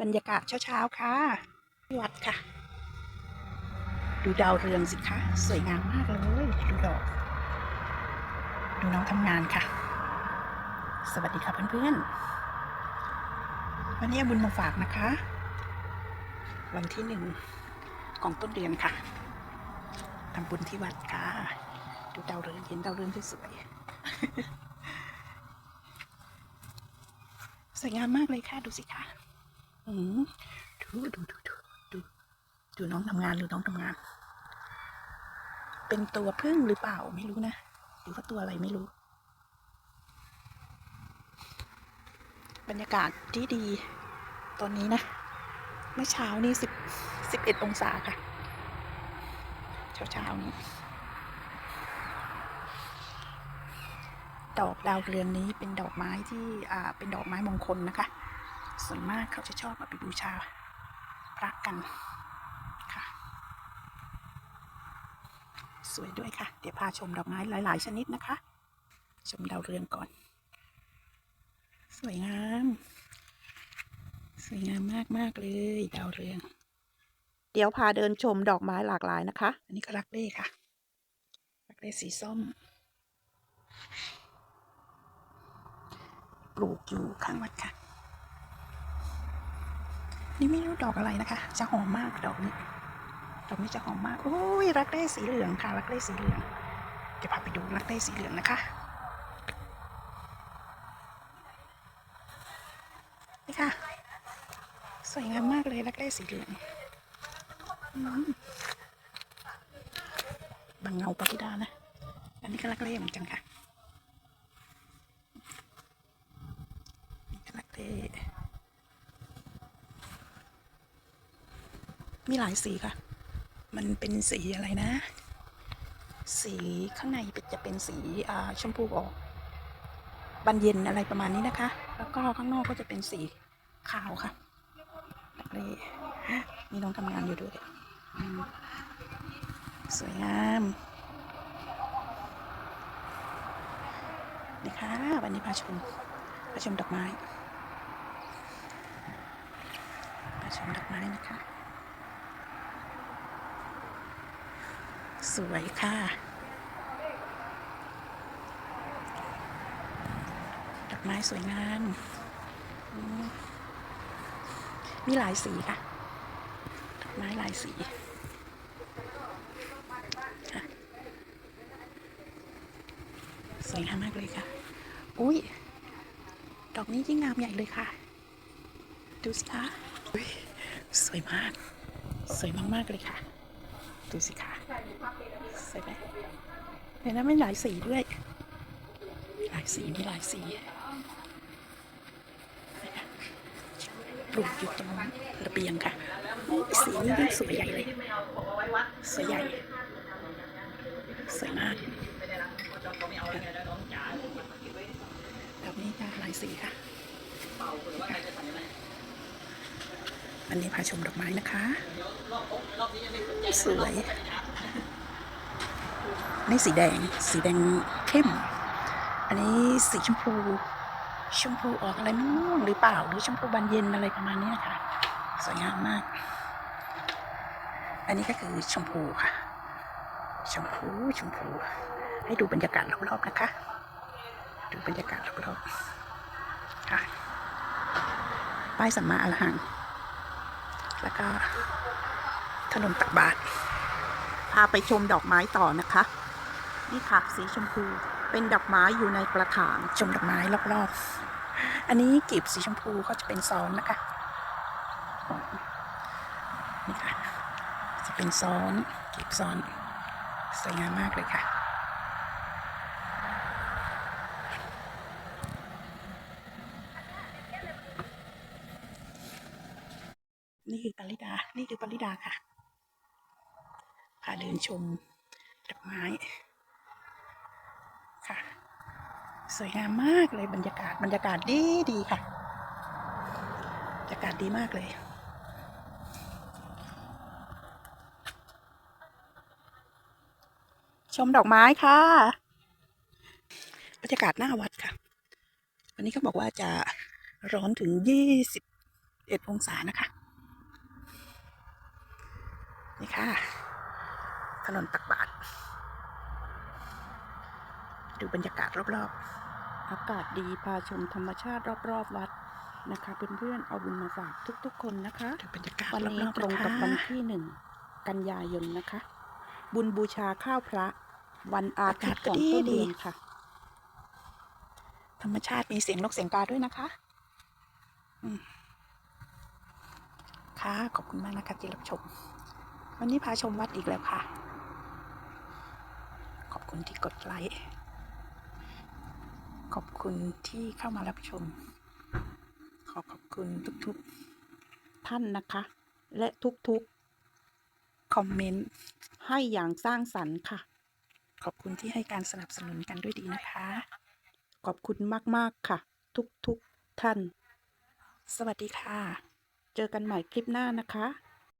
บรรยากาศเช้าๆค่ะที่วัดค่ะ ดูดาวเรืองสิคะสวยงามมากเลยดูดอกดูน้องทำงานค่ะ สวัสดีค่ะเพื่อนๆ วันนี้เอาบุญมาฝากนะคะ วันที่หนึ่งของต้นเดือนค่ะทำบุญที่วัดค่ะ ดูดาวเรืองเห็นดาวเรืองสวยๆสวยงามมากเลยค่ะ ดูสิคะอืม ดูดูดูดูดูดูน้องทำงานหรือน้องทำงาน เป็นตัวพึ่งหรือเปล่าไม่รู้นะหรือว่าตัวอะไรไม่รู้ บรรยากาศที่ดี ตอนนี้นะ เมื่อเช้านี่สิบสิบเอ็ดองศาค่ะ เช้าเช้านี้ดอกดาวเรืองนี้เป็นดอกไม้ที่ อ่า เป็นดอกไม้มงคลนะคะ ส่วนมากเขาจะชอบเอาไปบูชาพระกันค่ะ สวยด้วยค่ะ เดี๋ยวพาชมดอกไม้หลาย ๆ ชนิดนะคะ ชมดาวเรืองก่อน สวยงาม สวยงามมากมากๆเลยดาวเรือง เดี๋ยวพาเดินชมดอกไม้หลากหลายนะคะ อันนี้ก็รักเล่ค่ะ รักเล่สีส้ม ปลูกอยู่ข้างวัดค่ะ นี่ไม่รู้ดอกอะไรนะคะ จะหอมมากดอกนี้ ดอกนี้จะหอมมากโอ้ยรักเล่สีเหลืองค่ะ รักเล่สีเหลือง เดี๋ยวพาไปดูรักเล่สีเหลืองนะคะ นี่ค่ะ สวยงามมากเลยรักเล่สีเหลืองบางเงาปาริดานะ อันนี้ก็รักเล่เหมือนกันค่ะนี่ก็รักเล่ มีหลายสีค่ะ มันเป็นสีอะไรนะ สีข้างในป็นจะเป็นสีชมพูออกบานเย็นอะไรประมาณนี้นะคะ แล้วก็ข้างนอกก็จะเป็นสีขาวค่ะรักเล่มีน้องทำงานอยู่ด้วยสวยงามนี่ค่ะวันนี้พาชมพาชมดอกไม้พาชมดอกไม้นะคะ สวยค่ะ ดอกไม้สวยงาม มีหลายสีค่ะ ดอกไม้หลายสีสวยงามมากเลยค่ะ อุ้ย ดอกนี้ยิ่งงามใหญ่เลยค่ะ ดูสิคะอุ๊ยสวยมาก สวยมาก ๆ เลยค่ะ ดูสิคะสวยไหมเห็นไหมไม่หลายสีด้วย หลายสีมีหลายสีปลูกอยู่ตรงระเบียงค่ะ สีนี้ยิ่งสวยใหญ่เลย สวยใหญ่ สวยมากแบบนี้ค่ะหลายสีค่ะ อันนี้พาชมดอกไม้นะคะสวยนี่สีแดง สีแดงเข้ม อันนี้สีชมพู ชมพูออกอะไรม่วงหรือเปล่า หรือชมพูบานเย็นอะไรประมาณนี้นะคะ สวยงามมาก อันนี้ก็คือชมพูค่ะ ชมพูชมพู ให้ดูบรรยากาศรอบๆนะคะ ดูบรรยากาศรอบๆค่ะ ป้ายสัมมาอรหัง แล้วก็ถนนตักบาตรพาไปชมดอกไม้ต่อนะคะ นี่ค่ะสีชมพูเป็นดอกไม้อยู่ในกระถางชมดอกไม้รอบๆ อันนี้กลีบสีชมพูเขาจะเป็นซ้อนนะคะนี่ค่ะจะเป็นซ้อนกลีบซ้อนสวยงามมากเลยค่ะ นี่คือปริดานี่คือปริดาค่ะพาเดินชมดอกไม้ค่ะ สวยงามมากเลยบรรยากาศบรรยากาศดีดีค่ะบรรยากาศดีมากเลยชมดอกไม้ค่ะ บรรยากาศหน้าวัดค่ะ วันนี้เขาบอกว่าจะร้อนถึงยี่สิบ31องศานะคะ นี่ค่ะ ถนนตักบาทดูบรรยากาศรอบอากาศดีพาชมธรรมชาติรอบๆ วัดนะคะเพื่อนๆเอาบุญมาฝากทุกๆ คนนะคะๆดูบรรยากาศวันรนี้อบๆตรงกับะคะวันที่หนึ่งกันยายนนะคะ บุญบูชาข้าวพระ วันอาทิตย์ของต้นเดือนค่ะ ธรรมชาติมีเสียงนกเสียงกาด้วยนะคะอืมค่ะขอบคุณมากนะคะที่รับชม วันนี้พาชมวัดอีกแล้วค่ะ ขอบคุณที่กดไลค์ ขอบคุณที่เข้ามารับชม ขอขอบคุณทุกท่านนะคะ และทุกๆ คอมเมนต์ ให้อย่างสร้างสรรค์ค่ะ ขอบคุณที่ให้การสนับสนุนกันด้วยดีนะคะ ขอบคุณมากๆค่ะ ทุกๆท่าน สวัสดีค่ะ เจอกันใหม่คลิปหน้านะคะ